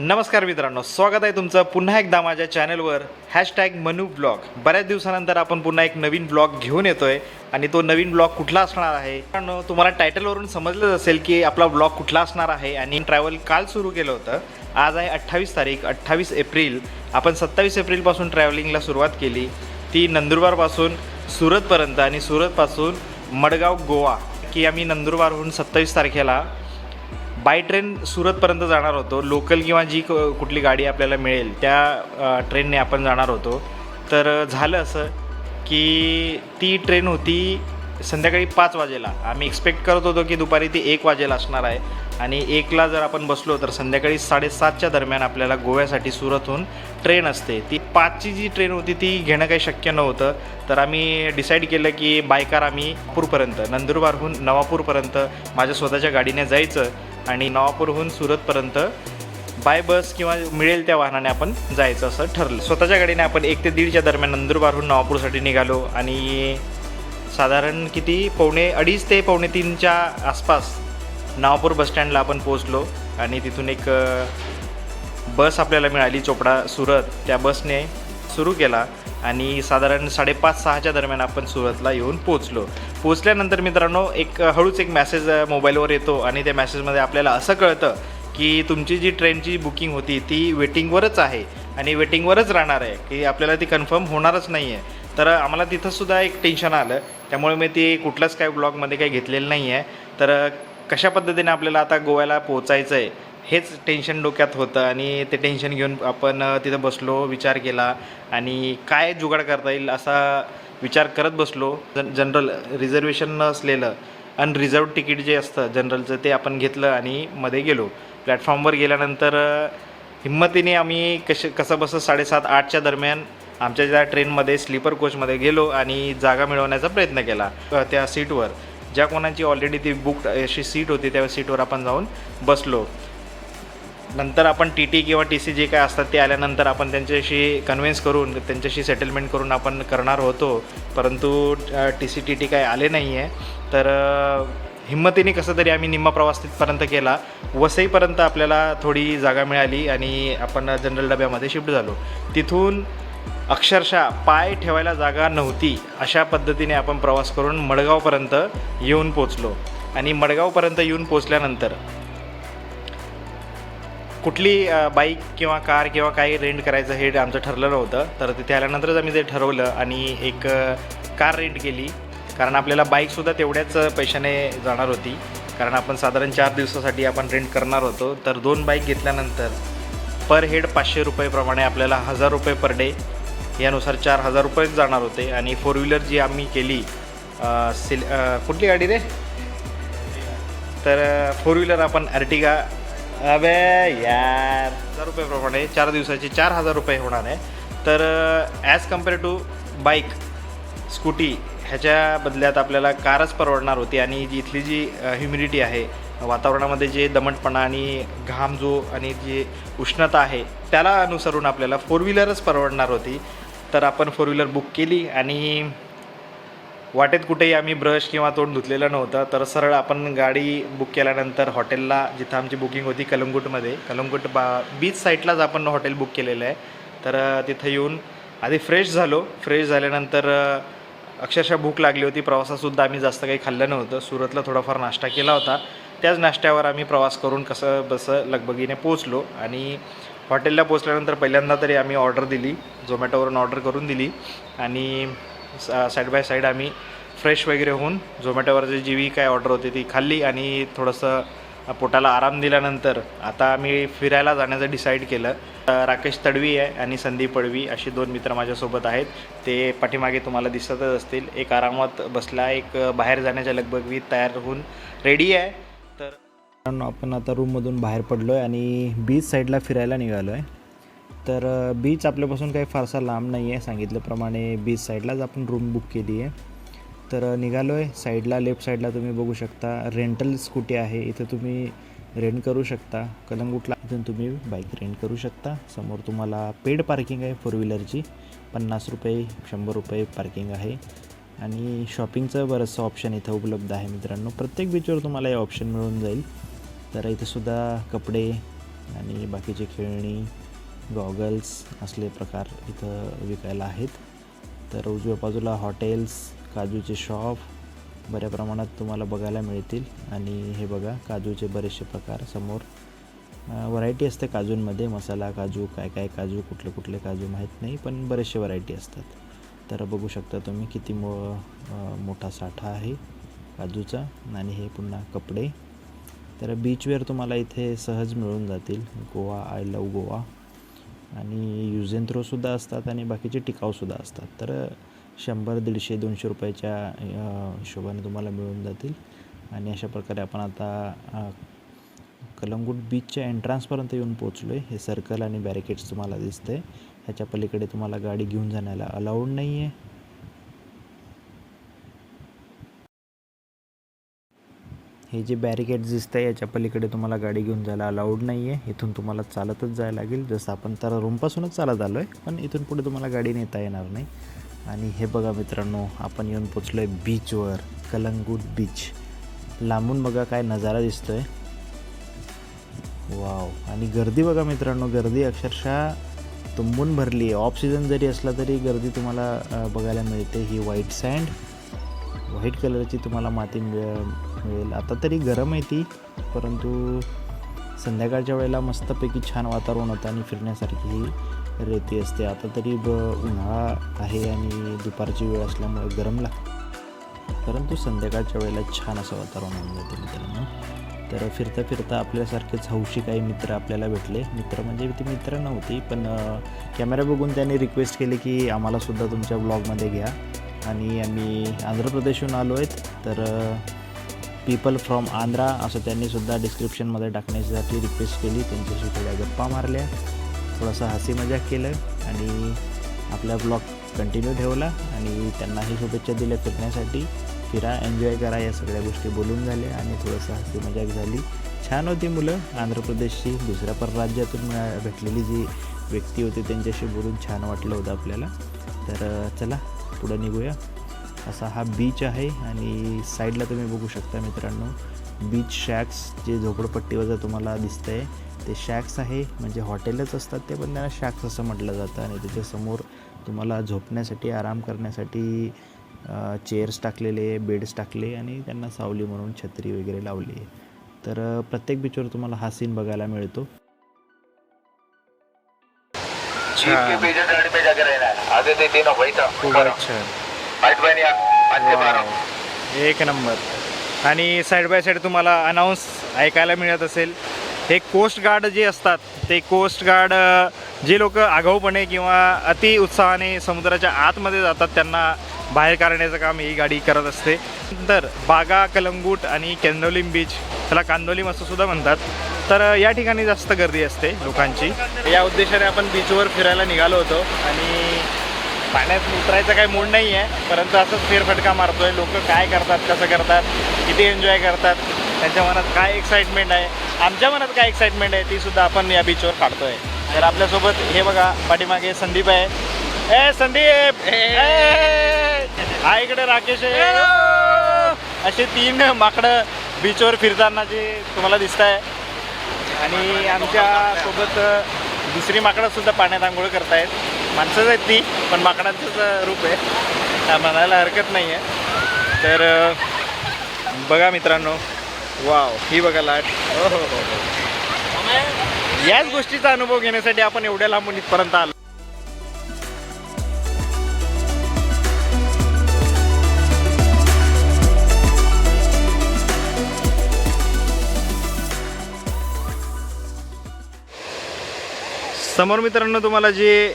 नमस्कार मित्रांनो स्वागत आहे तुमचं पुन्हा एकदा माझ्या चॅनलवर. Hashtag Manu blog. बऱ्याच दिवसानंतर आपण पुन्हा एक नवीन ब्लॉग घेऊन येतोय आणि तो नवीन ब्लॉग कुठला असणार आहे? मित्रांनो तुम्हाला टायटलवरून समजलंच असेल की आपला ब्लॉग कुठला असणार आहे आणि ट्रॅव्हल काल सुरू केलं होतं. आज आहे अठ्ठावीस तारीख अठ्ठावीस एप्रिल. आपण सत्तावीस एप्रिलपासून ट्रॅव्हलिंगला सुरुवात केली. ती नंदुरबारपासून सुरतपर्यंत आणि सुरतपासून मडगाव गोवा की आम्ही नंदुरबारहून सत्तावीस तारखेला बाय ट्रेन सुरतपर्यंत जाणार होतो. लोकल किंवा जी क- कुठली गाडी आपल्याला मिळेल त्या ट्रेनने आपण जाणार होतो. तर झालं असं की ती ट्रेन होती संध्याकाळी पाच वाजेला. आम्ही एक्सपेक्ट करत होतो की दुपारी ती एक वाजेला असणार आहे. आणि एकला जर आपण बसलो तर संध्याकाळी साडेसातच्या दरम्यान आपल्याला गोव्यासाठी सुरतहून ट्रेन असते. ती पाचची जी ट्रेन होती ती घेणं काही शक्य नव्हतं. तर आम्ही डिसाईड केलं की बायकार आम्ही नागपूरपर्यंत नंदुरबारहून नवापूरपर्यंत माझ्या स्वतःच्या गाडीने जायचं आणि नवापूरहून सुरतपर्यंत बाय बस किंवा मिळेल त्या वाहनाने आपण जायचं असं ठरलं. स्वतःच्या गाडीने आपण एक ते दीडच्या दरम्यान नंदुरबारहून नवापूरसाठी निघालो आणि साधारण किती? पावणे अडीच ते पावणे तीनच्या आसपास नवापूर बसस्टँडला आपण पोचलो आणि तिथून एक बस आपल्याला मिळाली चोपडा सुरत. त्या बसने सुरू केला आणि साधारण साडेपाच सहाच्या दरम्यान आपण सुरतला येऊन पोचलो पोचल्यानंतर मित्रांनो एक हळूच एक मॅसेज मोबाईलवर येतो आणि त्या मेसेजमध्ये आपल्याला असं कळतं की तुमची जी ट्रेनची बुकिंग होती ती वेटिंगवरच आहे आणि वेटिंगवरच राहणार आहे की आपल्याला ती कन्फर्म होणारच नाही आहे तर आम्हाला तिथंसुद्धा एक टेन्शन आलं. त्यामुळे मी ते कुठलाच काय ब्लॉगमध्ये काही घेतलेलं नाही आहे तर कशा पद्धतीने आपल्याला आता गोव्याला पोचायचं आहे हेच टेन्शन डोक्यात होतं आणि ते टेन्शन घेऊन आपण तिथं बसलो विचार केला आणि काय जुगाड करता येईल असा विचार करत बसलो. जन जनरल रिझर्वेशन नसलेलं अनरिझर्व तिकीट जे असतं जनरलचं ते आपण घेतलं आणि मध्ये गेलो. प्लॅटफॉर्मवर गेल्यानंतर हिंमतीने आम्ही कसे कसं बसं साडेसात आठच्या दरम्यान आमच्या ज्या ट्रेनमध्ये स्लीपर कोचमध्ये गेलो आणि जागा मिळवण्याचा प्रयत्न केला त्या सीटवर ज्या कोणाची ऑलरेडी ती बुक अशी सीट होती त्या सीटवर आपण जाऊन बसलो. नंतर आपण टी टी किंवा टी सी जे काय असतात ते आल्यानंतर आपण त्यांच्याशी कन्व्हिन्स करून त्यांच्याशी सेटलमेंट करून आपण करणार होतो. परंतु टी सी टी टी काय आले नाही आहे तर हिंमतीने कसं तरी आम्ही निम्मा प्रवास तिथपर्यंत केला. वसईपर्यंत आपल्याला थोडी जागा मिळाली आणि आपण जनरल डब्यामध्ये शिफ्ट झालो. तिथून अक्षरशः पाय ठेवायला जागा नव्हती. अशा पद्धतीने आपण प्रवास करून मडगावपर्यंत येऊन पोचलो आणि मडगावपर्यंत येऊन पोचल्यानंतर कुठली बाईक किंवा कार किंवा काही रेंट करायचं हे आमचं ठरलं नव्हतं तर तिथे आल्यानंतरच आम्ही ते ठरवलं आणि एक कार रेंट केली. कारण आपल्याला बाईकसुद्धा तेवढ्याच पैशाने जाणार होती. कारण आपण साधारण चार दिवसासाठी आपण रेंट करणार होतो. तर दोन बाईक घेतल्यानंतर पर हेड पाचशे रुपयेप्रमाणे आपल्याला हजार रुपये पर डे यानुसार चार हजार रुपयेच जाणार होते आणि फोर व्हीलर जी आम्ही केली सिल कुठली गाडी रे? तर फोर व्हीलर आपण अर्टिगा अबे यार. हजार रुपयेप्रमाणे चार दिवसाचे चार हजार रुपये होणार आहे. तर as compare to bike scooty ह्याच्या बदल्यात आपल्याला कारच परवडणार होती आणि जी इथली जी ह्युमिडिटी आहे वातावरणामध्ये जे दमटपणा आणि घाम जो आणि जी उष्णता आहे त्याला अनुसरून आपल्याला फोर व्हीलरच परवडणार होती. तर आपण फोर व्हीलर बुक केली आणि वाटेत कुठेही आम्ही ब्रश किंवा तोंड धुतलेलं नव्हतं तर सरळ आपण गाडी बुक केल्यानंतर हॉटेलला जिथं आमची बुकिंग होती कलंगूटमध्ये कलंगूट बा बीच साईडलाच आपण हॉटेल बुक केलेलं आहे. तर तिथं येऊन आधी फ्रेश झालो. फ्रेश झाल्यानंतर अक्षरशः भूक लागली होती. प्रवासातसुद्धा आम्ही जास्त काही खाल्लं नव्हतं. सुरतला थोडाफार नाश्ता केला होता. त्याच नाश्त्यावर आम्ही प्रवास करून कसं बसं लगबगीने पोचलो आणि हॉटेलला पोचल्यानंतर पहिल्यांदा तरी आम्ही ऑर्डर दिली झोमॅटोवरून ऑर्डर करून दिली आणि साईड बाय साईड आम्ही फ्रेश वगैरे होऊन झोमॅटोवरची जी काय ऑर्डर होती ती खाल्ली आणि थोडंसं पोटाला आराम दिल्यानंतर आता आम्ही फिरायला जाण्याचं डिसाईड केलं. राकेश तडवी आहे आणि संदीप पडवी असे दोन मित्र माझ्यासोबत आहेत. ते पाठीमागे तुम्हाला दिसतच असतील. एक आरामात बसला एक बाहेर जाण्याच्या लगबगीत तयार होऊन रेडी आहे. कारण मित्रांनो आपण आता रूममधून बाहेर पडलो आहे आणि बीच साईडला फिरायला निघालो आहे तर बीच आपल्यापासून काही फारसा लांब नाही आहे सांगितल्याप्रमाणे बीच साईडलाच आपण रूम बुक केली आहे तर निघालो आहे साईडला लेफ्ट साईडला तुम्ही बघू शकता. रेंटल स्कूटी आहे. इथं तुम्ही रेंट करू शकता. कलंगुटला इथून तुम्ही बाईक रेंट करू शकता. समोर तुम्हाला पेड पार्किंग आहे फोर व्हीलरची पन्नास रुपये शंभर रुपये पार्किंग आहे. आणि शॉपिंगचं बरंचसं ऑप्शन इथं उपलब्ध आहे मित्रांनो. प्रत्येक बीचवर तुम्हाला हे ऑप्शन मिळून जाईल. तर इथेसुद्धा कपडे आणि बाकीचे खेळणी गॉगल्स असले प्रकार इथं विकायला आहेत. तर उजव्या बाजूला हॉटेल्स काजूचे शॉप बऱ्या प्रमाणात तुम्हाला बघायला मिळतील. आणि हे बघा काजूचे बरेचसे प्रकार समोर. व्हरायटी असते काजूंमध्ये. मसाला काजू काय काय काजू कुठले कुठले काजू माहीत नाही पण बरेचसे व्हरायटी असतात. तर बघू शकता तुम्ही किती मो मोठा साठा आहे काजूचा. आणि हे पुन्हा कपडे. तर बीचवेअर तुम्हाला इथे सहज मिळून जातील. Goa I love Goa. आणि यूज अँड थ्रोसुद्धा असतात आणि बाकीचे टिकाऊसुद्धा असतात. तर शंभर दीडशे दोनशे रुपयाच्या हिशोबाने तुम्हाला मिळून जातील. आणि अशा प्रकारे आपण आता कलंगूट बीचच्या एंट्रान्सपर्यंत येऊन पोचलो आहे हे सर्कल आणि बॅरिकेड्स तुम्हाला दिसते ह्याच्या पलीकडे तुम्हाला गाडी घेऊन जाण्याला अलाउड नाही आहे हे जे बॅरिकेड्स दिसत आहे याच्या पलीकडे तुम्हाला गाडी घेऊन जायला अलाउड नाही आहे इथून तुम्हाला चालतच जायला लागेल. जसं आपण तर रूमपासूनच चालत आलो आहे पण इथून पुढे तुम्हाला गाडी नेता येणार नाही. आणि हे बघा मित्रांनो आपण येऊन पोचलो आहे बीचवर कलंगूट बीच लांबून बघा काय नजारा दिसतो आहे वाव आणि गर्दी बघा मित्रांनो गर्दी अक्षरशः तुंबून भरली आहे ऑफ सीझन जरी असला तरी गर्दी तुम्हाला बघायला मिळते. ही व्हाईट सँड व्हाईट कलरची तुम्हाला माती मिळ मिळेल. आता तरी गरम आहे ती परंतु संध्याकाळच्या वेळेला मस्तपैकी छान वातावरण होतं आणि फिरण्यासारखी ही रेती असते. आता तरी ब उन्हाळा आहे आणि दुपारची वेळ असल्यामुळे गरम लागते. परंतु संध्याकाळच्या वेळेला छान असं वातावरण होऊन जाते मित्रांनो. तर फिरता फिरता आपल्यासारखेच हौशी काही मित्र आपल्याला भेटले. मित्र म्हणजे ती मित्र नव्हती पण कॅमेरा बघून त्यांनी रिक्वेस्ट केली की आम्हालासुद्धा तुमच्या ब्लॉगमध्ये घ्या. आणि आम्ही आंध्र प्रदेशहून आलो आहेत. तर पीपल फ्रॉम आंध्रा असं त्यांनीसुद्धा डिस्क्रिप्शनमध्ये टाकण्यासाठी रिक्वेस्ट केली. त्यांच्याशी थोड्या गप्पा मारल्या. थोडासा हसी मजाक केलं आणि आपला ब्लॉग कंटिन्यू ठेवला आणि त्यांनाही शुभेच्छा दिल्या फिरण्यासाठी फिरा एन्जॉय करा या सगळ्या गोष्टी बोलून झाल्या आणि थोडंसं हसी मजाक झाली. छान होती मुलं. आंध्र प्रदेशची दुसऱ्या परराज्यातून मिळा- भेटलेली जी व्यक्ती होती त्यांच्याशी बोलून छान वाटलं होतं आपल्याला. तर चला पुढं निघूया. असा हा बीच आहे आणि साईडला तुम्ही बघू शकता मित्रांनो. बीच शॅक्स जे झोपडपट्टीवर तुम्हाला दिसतंय ते शॅक्स आहे. म्हणजे हॉटेलच असतात ते पण त्यांना शॅक्स असं म्हटलं जातं. आणि त्याच्यासमोर तुम्हाला झोपण्यासाठी आराम करण्यासाठी चेअर्स टाकलेले बेड्स टाकले आणि त्यांना सावली म्हणून छत्री वगैरे लावली. आहे तर प्रत्येक बीचवर तुम्हाला हा सीन बघायला मिळतो. गाड़ी जाके रहना है आगे से तीनों वही था खूप अच्छा. हाइट बनी पाच ते बारा. एक नंबर. आणि साईड बाय साईड तुम्हाला अनाऊन्स ऐकायला मिळत असेल. हे कोस्ट गार्ड जे असतात ते कोस्ट गार्ड जे लोक आगाऊपणे किंवा अति उत्साहाने समुद्राच्या आतमध्ये जातात त्यांना बाहेर काढण्याचं काम ही गाडी करत असते. नंतर बागा कलंगूट आणि केंदोलीम बीच त्याला कांदोलीम असं सुद्धा म्हणतात. तर या ठिकाणी जास्त गर्दी असते लोकांची. या उद्देशाने आपण बीचवर फिरायला निघालो होतो आणि पाण्यात उतरायचा काही मूड नाही आहे परंतु असंच फेरफटका मारतोय. लोक काय करतात कसं करतात किती एन्जॉय करतात त्यांच्या मनात काय एक्साइटमेंट आहे? आमच्या मनात काय एक्साइटमेंट आहे ती सुद्धा आपण या बीचवर काढतोय. तर आपल्यासोबत हे बघा पाठीमागे संदीप आहे. ए संदीप! ए! हा इकडे राकेश आहे. असे तीन माकडं बीचवर फिरताना जे तुम्हाला दिसत आहे आणि आमच्यासोबत दुसरी माकडं सुद्धा पाण्यात आंघोळ करतायत. माणसंच आहेत ती पण माकडांचंच रूप आहे. म्हणायला हरकत नाही आहे तर बघा मित्रांनो. वाव ही बघा लाट. हो हो हो हो. याच गोष्टीचा अनुभव घेण्यासाठी आपण एवढ्या लांबून इथपर्यंत आलो. समोर मित्रांनो तुम्हाला जे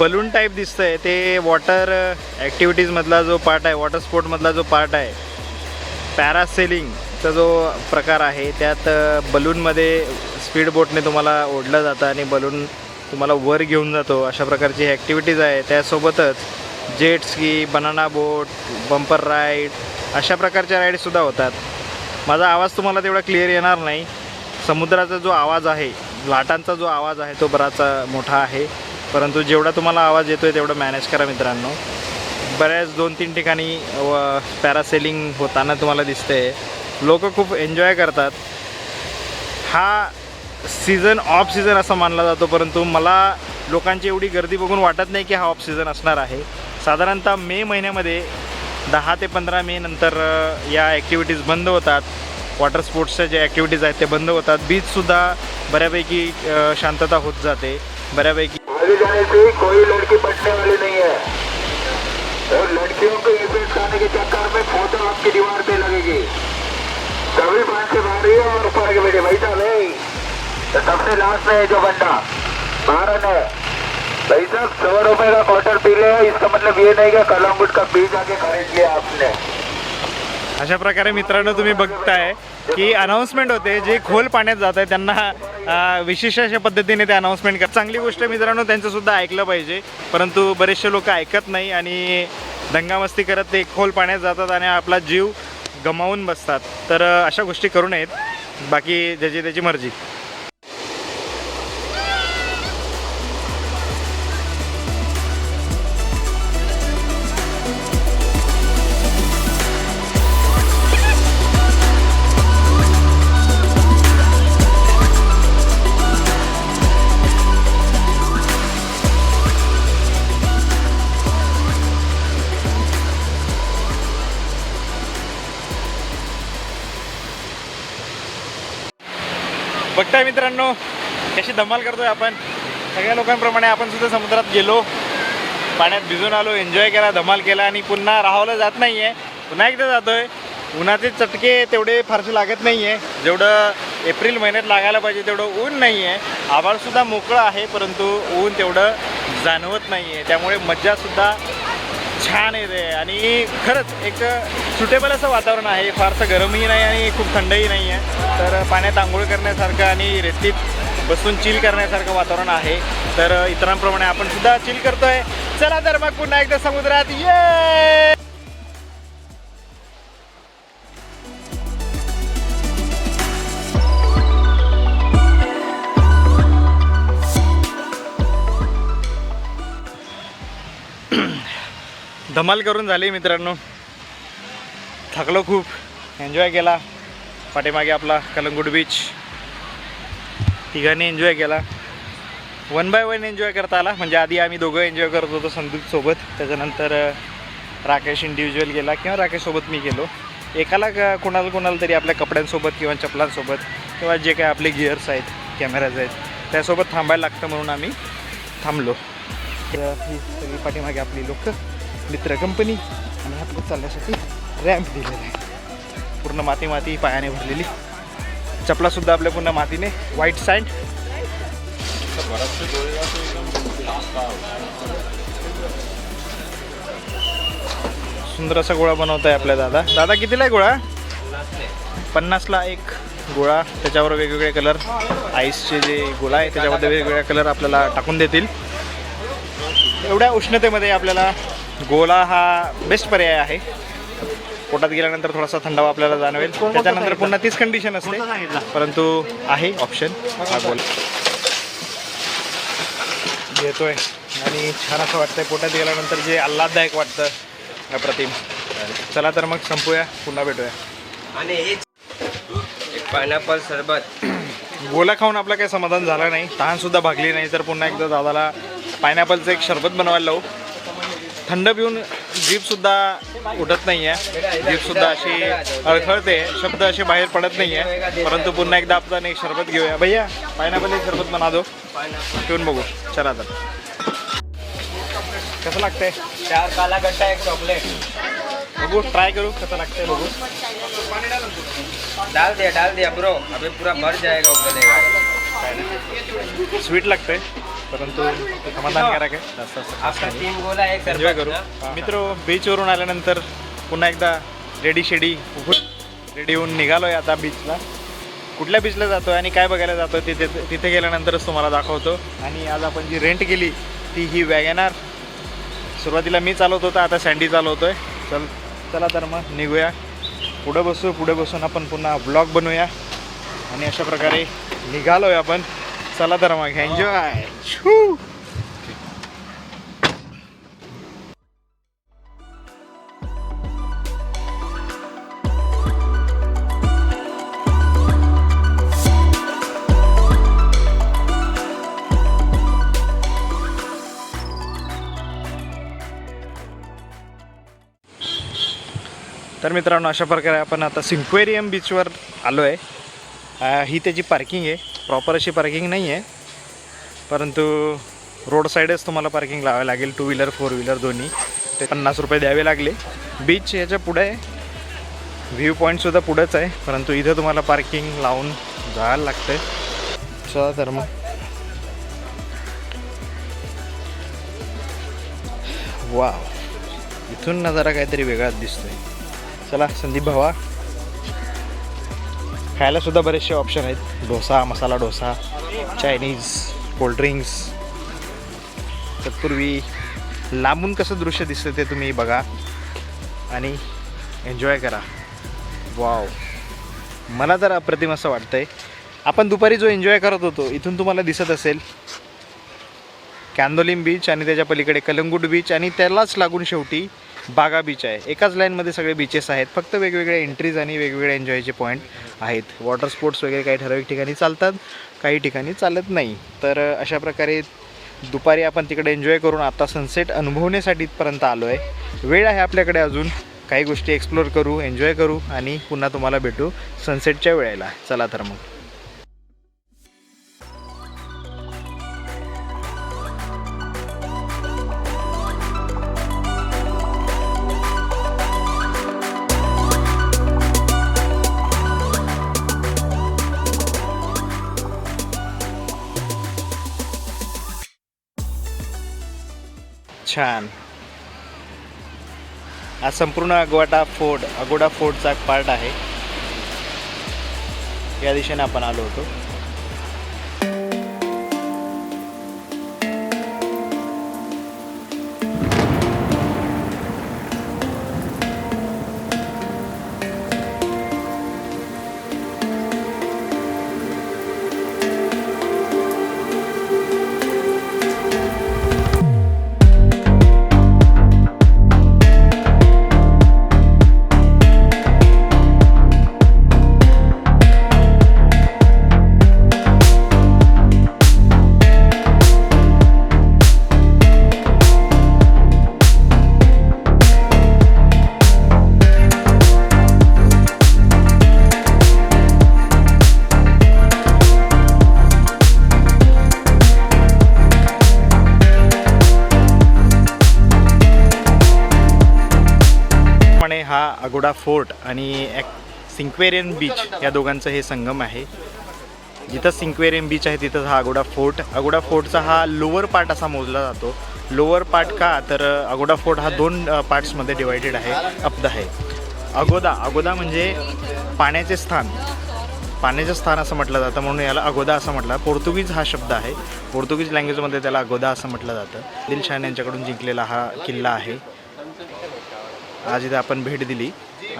बलून टाईप दिसतंय ते वॉटर ॲक्टिव्हिटीजमधला जो पार्ट आहे वॉटर स्पोर्टमधला जो पार्ट आहे पॅरासेलिंगचा जो प्रकार आहे त्यात बलूनमध्ये स्पीड बोटने तुम्हाला ओढलं जातं आणि बलून तुम्हाला वर घेऊन जातो. अशा प्रकारची ॲक्टिव्हिटीज आहे. त्यासोबतच jet ski banana boat bumper ride अशा प्रकारच्या राईडसुद्धा होतात. माझा आवाज तुम्हाला तेवढा क्लिअर येणार नाही. समुद्राचा जो आवाज आहे लाटांचा जो आवाज आहे तो बराच मोठा आहे. परंतु जेवढा तुम्हाला आवाज येतो आहे तेवढं मॅनेज करा मित्रांनो. बऱ्याच दोन तीन ठिकाणी व पॅरासेलिंग होताना तुम्हाला दिसते लोक खूप एन्जॉय करतात. हा सीझन ऑफ सीझन असा मानला जातो परंतु मला लोकांची एवढी गर्दी बघून वाटत नाही की हा ऑफ सीझन असणार आहे. साधारणतः मे महिन्यामध्ये दहा ते पंधरा मे नंतर या ॲक्टिव्हिटीज बंद होतात. वॉटर स्पोर्ट्सच्या जे ॲक्टिव्हिटीज आहेत, ते बंद होतात. बीचसुद्धा बऱ्यापैकी शांतता होत जाते. बऱ्यापैकी आगे नहीं है। और लड़कियों को इवेंट खाने के चक्कर में फ़ोटो आपकी दीवार पे लगेगी। बात से बाहर ही और ऊपर बेटे भाई साहब तो लास्ट में जो बंदा। भारत है। भाई साहब, सौ रुपए का क्वार्टर पी ले इसका मतलब ये नहीं कि कलमगुट का बीज आके खरीद लिया आपने। अशा प्रकारे मित्रांनो तुम्ही बघताय की अनाऊन्समेंट होते जे खोल पाण्यात जात आहे त्यांना विशेष अशा पद्धतीने ते अनाऊन्समेंट करतात. चांगली गोष्ट मित्रांनो त्यांचं सुद्धा ऐकलं पाहिजे. परंतु बरेचसे लोक ऐकत नाही आणि दंगामस्ती करत ते खोल पाण्यात जातात आणि आपला जीव गमावून बसतात. तर अशा गोष्टी करू नयेत. बाकी ज्याची त्याची मर्जी. आहे मित्रांनो. कशी धमाल करतोय आपण. सगळ्या लोकांप्रमाणे आपण सुद्धा समुद्रात गेलो. पाण्यात भिजून आलो एन्जॉय केला धमाल केला आणि पुन्हा राहावलं जात नाही आहे पुन्हा एकदा जातोय. उन्हाचे चटके तेवढे फारसे लागत नाही आहे जेवढं एप्रिल महिन्यात लागायला पाहिजे तेवढं ऊन नाही आहे आभाळसुद्धा मोकळं आहे परंतु ऊन तेवढं जाणवत नाही आहे त्यामुळे मज्जासुद्धा छान येते आणि खरंच एक सुटेबल असं वातावरण आहे. फारसं गरमही नाही आणि खूप थंडही नाही आहे. तर पाण्यात आंघोळ करण्यासारखं आणि रेतीत बसून चिल करण्यासारखं वातावरण आहे. तर इतरांप्रमाणे आपण सुद्धा चिल करतोय. चला तर मग पुन्हा एकदा समुद्रात. ये धमाल करून झाली मित्रांनो. थकलो खूप. एन्जॉय केला. पाठीमागे आपला कलंगूट बीच तिघांनी एन्जॉय केला. वन बाय वन एन्जॉय करता आला. म्हणजे आधी आम्ही दोघं एन्जॉय करत होतो संदीपसोबत त्याच्यानंतर राकेश इंडिव्हिज्युअल गेला किंवा राकेशसोबत मी गेलो. एकाला का कोणाला कोणाला तरी आपल्या कपड्यांसोबत किंवा चपलांसोबत किंवा जे काय आपले गिअर्स आहेत कॅमेराज आहेत त्यासोबत थांबायला लागतं म्हणून आम्ही थांबलो. तर ही सगळी पाठीमागे आपली लोक. मित्र कंपनी आणि हातवर चालण्यासाठी रॅम्प दिलेला आहे. पूर्ण माती माती पायाने भरलेली. चपलासुद्धा आपल्या पूर्ण मातीने. व्हाईट सँड सुंदर असा गोळा बनवत आहे आपल्या दादा. दादा कितीला आहे गोळा? पन्नासला एक गोळा. त्याच्यावर वेगवेगळे कलर आईसचे जे गोळा आहे त्याच्यामध्ये वेगवेगळे कलर आपल्याला टाकून देतील. एवढ्या उष्णतेमध्ये आपल्याला गोला हा बेस्ट पर्याय आहे. पोटात गेल्यानंतर थोडासा थंडावा आपल्याला जाणवेल. त्याच्यानंतर पुन्हा तीच कंडिशन असते. परंतु आहे ऑप्शन हा गोल. घेतोय आणि छान असं वाटतंय पोटात गेल्यानंतर जे आल्हाददायक वाटतं अप्रतिम चला तर मग संपूया पुन्हा भेटूया. आणि पायनॅपल सरबत. गोला खाऊन आपलं काही समाधान झालं नाही. तहानसुद्धा भागली नाही. तर पुन्हा एकदा दादाला पायनॅपलचं एक शरबत बनवायला लावू. थंड पिऊन जीभसुद्धा उठत नाही आहे जीभसुद्धा अशी अळखळते शब्द असे बाहेर पडत नाही आहे परंतु पुन्हा एकदा आपण एक शरबत घेऊया. भैया पायनॅपल एक शरबत बना दो. पिऊन बघू. चला तर. कसं लागतंय? चार काला गट्टा एक चॉकलेट बघू ट्राय करू. कसं लागतंय बघू. डाल दिया डाल दिया ब्रो अभी पूरा भर जाएगा उबलेगा स्वीट लागतंय. परंतु समाधानकारक आहे जास्त. तीन गोला एक एन्जॉय करू? मित्र बीचवरून आल्यानंतर पुन्हा एकदा रेडी शेडी रेडी होऊन निघालोय आता बीचला कुठल्या बीचला जातोय आणि काय बघायला जातोय तिथे तिथे गेल्यानंतरच तुम्हाला दाखवतो. आणि आज आपण जी रेंट केली ती ही वॅगनार सुरुवातीला मी चालवत होता आता सँडी चालवतोय. चल चला तर मग निघूया. पुढं बसू पुढे बसून आपण पुन्हा ब्लॉग बनवूया. आणि अशा प्रकारे निघालोय आपण. चला तर मग एन्जॉय हो. तर मित्रांनो अशा प्रकारे आपण आता सिंक्वेरियम बीचवर आलो आहे ही त्याची पार्किंग आहे. प्रॉपर अशी पार्किंग नाही आहे परंतु रोड साईडच तुम्हाला पार्किंग लावावी लागेल टू व्हीलर फोर व्हीलर दोन्ही. ते पन्नास रुपये द्यावे लागले. बीच याच्यापुढे आहे व्ह्यू पॉईंटसुद्धा पुढंच आहे. परंतु इथं तुम्हाला पार्किंग लावून जायला लागतं चला तर मग. वा इथून नजारा काहीतरी वेगळाच दिसतोय. चला संदीप भावा. खायला सुद्धा बरेचसे ऑप्शन आहेत. Dosa masala dosa Chinese cold drinks तत्पूर्वी लांबून कसं दृश्य दिसतं ते तुम्ही बघा आणि एन्जॉय करा. वाव मला तर अप्रतिम असं वाटतंय. आपण दुपारी जो एन्जॉय करत होतो इथून तुम्हाला दिसत असेल कॅन्दोलिम बीच आणि त्याच्या पलीकडे कलंगूट बीच आणि त्यालाच लागून शेवटी बागा बीच आहे. एकाच लाईनमध्ये सगळे बीचेस आहेत. फक्त वेगवेगळ्या एंट्रीज आणि वेगवेगळे एन्जॉयचे पॉईंट आहेत. वॉटर स्पोर्ट्स वगैरे काही ठराविक ठिकाणी चालतात काही ठिकाणी चालत नाही. तर अशा प्रकारे दुपारी आपण तिकडे एन्जॉय करून आता सनसेट अनुभवण्यासाठी इथपर्यंत आलो आहे वेळ आहे आपल्याकडे अजून. काही गोष्टी एक्सप्लोर करू एन्जॉय करू आणि पुन्हा तुम्हाला भेटू सनसेटच्या वेळेला. चला तर मग. छान. हा संपूर्ण अगवाटा फोर्ट अगोडा फोर्टचा पार्ट आहे. या दिशेने आपण आलो होतो. हा फोर्ट आणि ॲक सिंक्वेरियन बीच या दोघांचं हे संगम आहे. जिथं सिंक्वेरियन बीच आहे तिथंच हा अगोडा फोर्ट. अगोडा फोर्टचा हा लोअर पार्ट असा मोजला जातो. लोअर पार्ट का तर अगोडा फोर्ट हा दोन पार्ट्समध्ये डिवायडेड आहे अब्द आहे. अगोदा अगोदा म्हणजे पाण्याचे स्थान. पाण्याचं स्थान असं म्हटलं जातं म्हणून याला अगोदा असं म्हटलं. पोर्तुगीज हा शब्द आहे. पोर्तुगीज लँग्वेजमध्ये त्याला अगोदा असं म्हटलं जातं. दिलशान यांच्याकडून जिंकलेला हा किल्ला आहे. आज इथे आपण भेट दिली.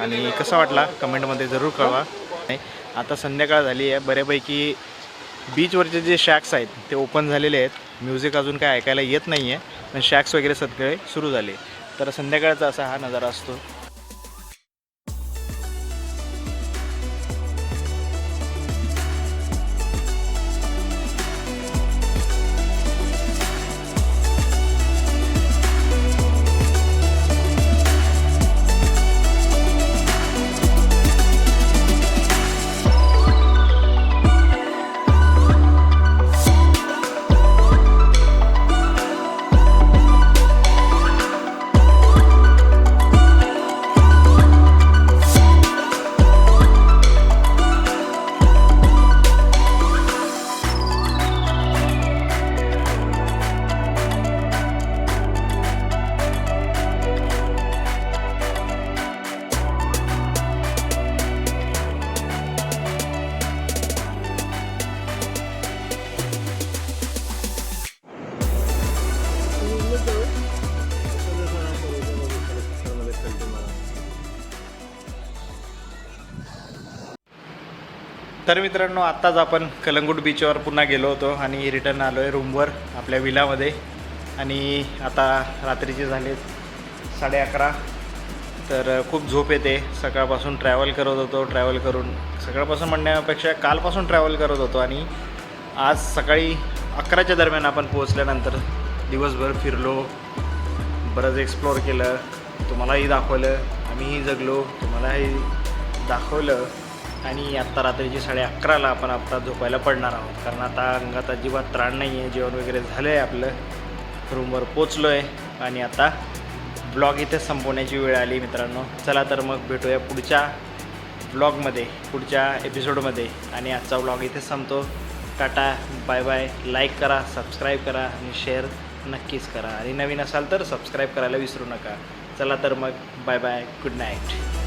आणि कसा वाटला? कमेंटमध्ये जरूर कळवा. आता संध्याकाळ झाली आहे. बऱ्यापैकी बीचवरचे जे शॅक्स आहेत ते ओपन झालेले आहेत. म्युझिक अजून काय ऐकायला येत नाही आहे पण शॅक्स वगैरे सगळे सुरू झाले. तर संध्याकाळचा असा हा नजारा असतो. तर मित्रांनो आत्ताच आपण कलंगूट बीचवर पुन्हा गेलो होतो आणि रिटर्न आलो आहे रूमवर आपल्या विलामध्ये. आणि आता रात्रीचे झाले साडे अकरा. तर खूप झोप येते. सकाळपासून ट्रॅव्हल करत होतो ट्रॅव्हल करून. सकाळपासून म्हणण्यापेक्षा कालपासून ट्रॅव्हल करत होतो आणि आज सकाळी अकराच्या दरम्यान आपण पोहोचल्यानंतर दिवसभर फिरलो बरंच एक्सप्लोअर केलं तुम्हालाही दाखवलं आम्हीही जगलो तुम्हालाही दाखवलं. आणि आत्ता रात्रीची साडे अकराला आपण आत्ता झोपायला पडणार आहोत. कारण आता अंगात अजिबात त्राण नाही आहे जेवण वगैरे झालं आहे आपलं. रूमवर पोचलो आहे आणि आता ब्लॉग इथे संपवण्याची वेळ आली मित्रांनो. चला तर मग भेटूया पुढच्या ब्लॉगमध्ये पुढच्या एपिसोडमध्ये. आणि आजचा ब्लॉग इथे संपतो. Tata bye bye. लाईक करा सबस्क्राईब करा आणि शेअर नक्कीच करा. आणि नवीन असाल तर सबस्क्राईब करायला विसरू नका. चला तर मग बाय बाय. Good night.